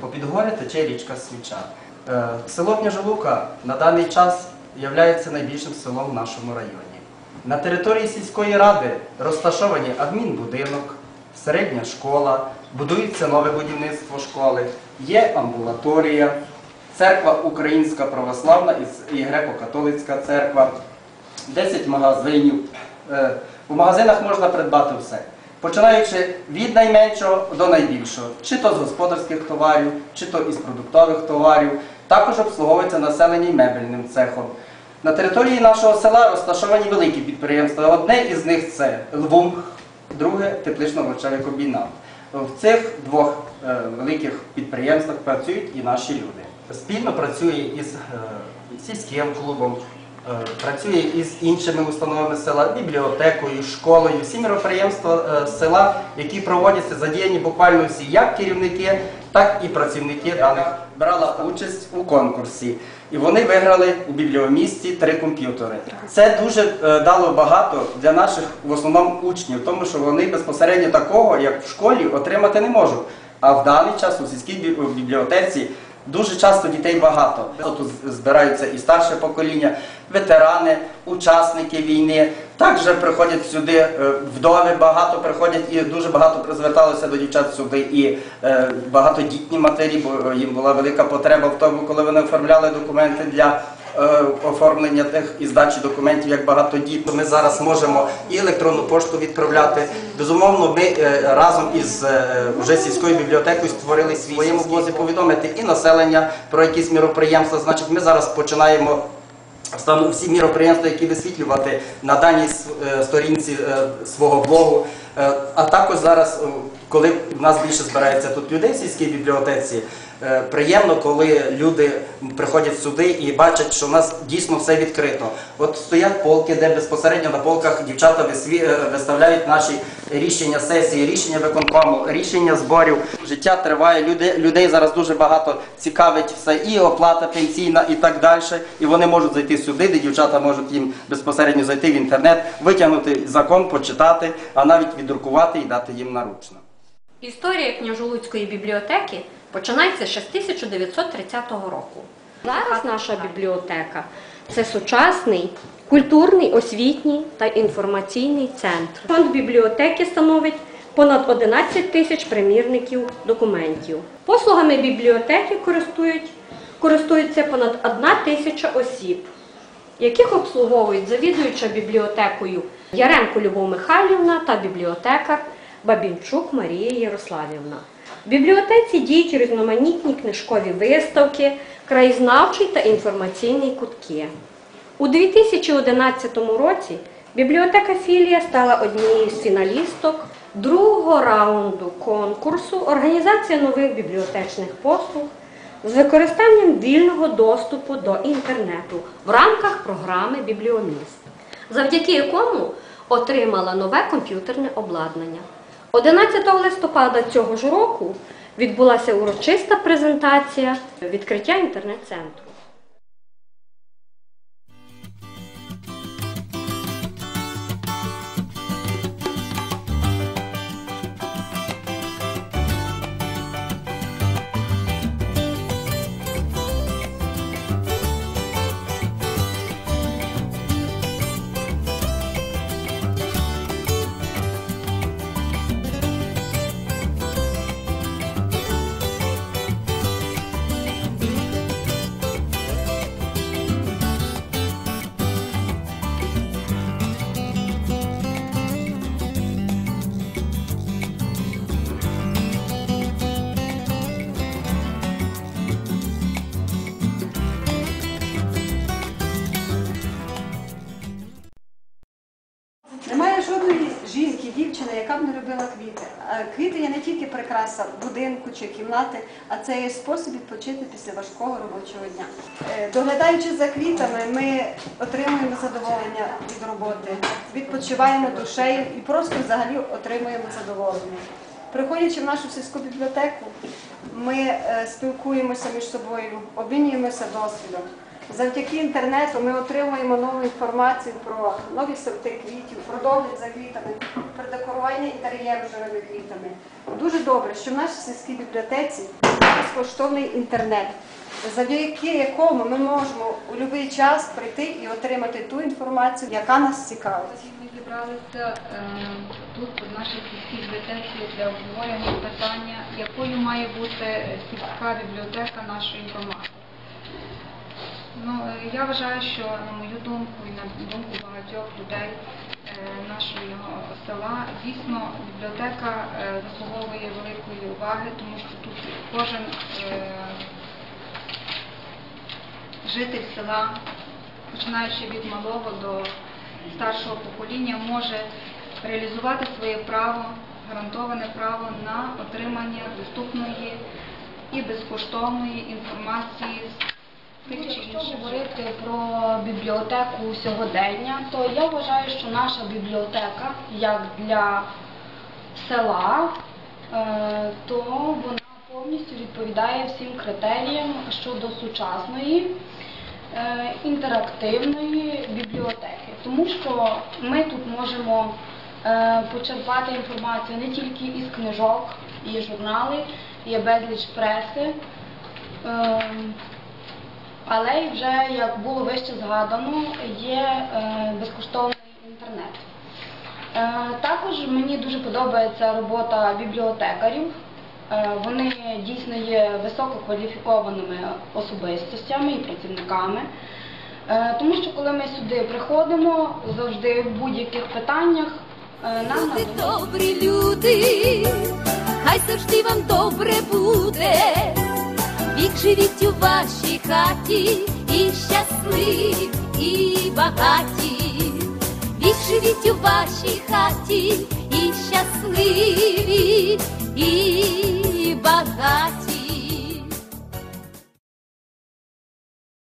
Попід гори тече річка Свіча. Е, Село Княжолука на даний час є найбільшим селом в нашому районі. На території сільської ради розташовані адмінбудинок, середня школа, будується нове будівництво школи, є амбулаторія, церква Українська православна і- і греко-католицька церква, 10 магазинів. Е, У магазинах можна придбати все, починаючи від найменшого до найбільшого, чи то з господарських товарів, чи то із продуктових товарів. Також обслуговується населення мебельним цехом. На території нашого села розташовані великі підприємства. Одне із них це Лвум, друге теплично-овочевий комбінат. В цих двох е, великих підприємствах працюють і наші люди. Спільно працює із е, сільським клубом, працює із іншими установами села, бібліотекою, школою. Всі міроприємства е, села, які проводяться, задіяні буквально всі, як керівники, так і працівники даних брала участь у конкурсі. І вони виграли у бібліомісті три комп'ютери. Це дуже е, дало багато для наших в основному учнів, тому що вони безпосередньо такого, як в школі, отримати не можуть. А в даний час у сільській бібліотеці дуже часто дітей багато. Тут збираються і старше покоління, ветерани, учасники війни. Також приходять сюди е, вдови, багато приходять і дуже багато зверталося до дівчат сюди і е, багатодітні матері, бо їм була велика потреба в тому, коли вони оформляли документи для е, оформлення тих і здачі документів як багатодітно. Ми зараз можемо і електронну пошту відправляти. Безумовно, ми е, разом із е, вже сільською бібліотекою створили свій своєму блозі повідомити і населення про якісь міроприємства. Значить, ми зараз починаємо. Всі міроприємства, які висвітлювати на даній е, сторінці е, свого блогу. Е, А також зараз, е, коли в нас більше збирається тут людей в сільській бібліотеці, е, приємно, коли люди приходять сюди і бачать, що в нас дійсно все відкрито. От стоять полки, де безпосередньо на полках дівчата е, виставляють наші рішення сесії, рішення виконкому, рішення зборів. Життя триває. Людей зараз дуже багато цікавить все, і оплата пенсійна, і так далі. І вони можуть зайти сюди, де дівчата можуть їм безпосередньо зайти в інтернет, витягнути закон, почитати, а навіть віддрукувати і дати їм наручно. Історія княжолуцької бібліотеки починається ще з 1930 року. Зараз наша бібліотека це сучасний культурний, освітній та інформаційний центр. Фонд бібліотеки становить понад 11 тисяч примірників документів. Послугами бібліотеки користують, користуються понад 1 тисяча осіб, яких обслуговують завідуюча бібліотекою Яремко Любов Михайлівна та бібліотекар Бабінчук Марія Ярославівна. В бібліотеці діють різноманітні книжкові виставки, краєзнавчий та інформаційний кутки. У 2011 році бібліотека Філія стала однією з фіналісток другого раунду конкурсу Організація нових бібліотечних послуг з використанням вільного доступу до інтернету в рамках програми Бібліоміст, завдяки якому отримала нове комп'ютерне обладнання. 11 листопада цього ж року відбулася урочиста презентація відкриття інтернет-центру. Любила квіти. Квіти є не тільки прикраса будинку чи кімнати, а це є спосіб відпочити після важкого робочого дня. Е, Доглядаючи за квітами, ми отримуємо задоволення від роботи, відпочиваємо душею і просто взагалі отримуємо задоволення. Приходячи в нашу сільську бібліотеку, ми е, спілкуємося між собою, обмінюємося досвідом. Завдяки інтернету ми отримуємо нову інформацію про нові сорти квітів, про догляд за квітами, про декорування інтер'єру живими квітами. Дуже добре, що в нашій сільській бібліотеці безкоштовний інтернет, завдяки якому ми можемо у будь-який час прийти і отримати ту інформацію, яка нас цікавить. Ми зібралися е, тут, в нашій сільській бібліотеці, для обговорення питання, якою має бути сільська бібліотека нашої громади. Ну, е, я вважаю, що на мою думку і на думку багатьох людей е, нашого села, дійсно бібліотека е, заслуговує великої уваги, тому що тут кожен житель села, починаючи від малого до старшого покоління, може реалізувати своє право, гарантоване право на отримання доступної і безкоштовної інформації Якщо говорити про бібліотеку сьогодення, то я вважаю, що наша бібліотека, як для села, е, то вона повністю відповідає всім критеріям щодо сучасної е, інтерактивної бібліотеки, тому що ми тут можемо е, почерпати інформацію не тільки із книжок, є журнали, є безліч преси. Але й вже, як було вище згадано, є е, безкоштовний інтернет. Е, також мені дуже подобається робота бібліотекарів. Е, вони дійсно є висококваліфікованими особистостями і працівниками. Тому що коли ми сюди приходимо, завжди в будь-яких питаннях нам Люди добрі люди, хай завжди вам добре буде. Вік живіть у вашій хаті, і щасливі, і багаті. Вік живіть у вашій хаті, і щасливі, і багаті.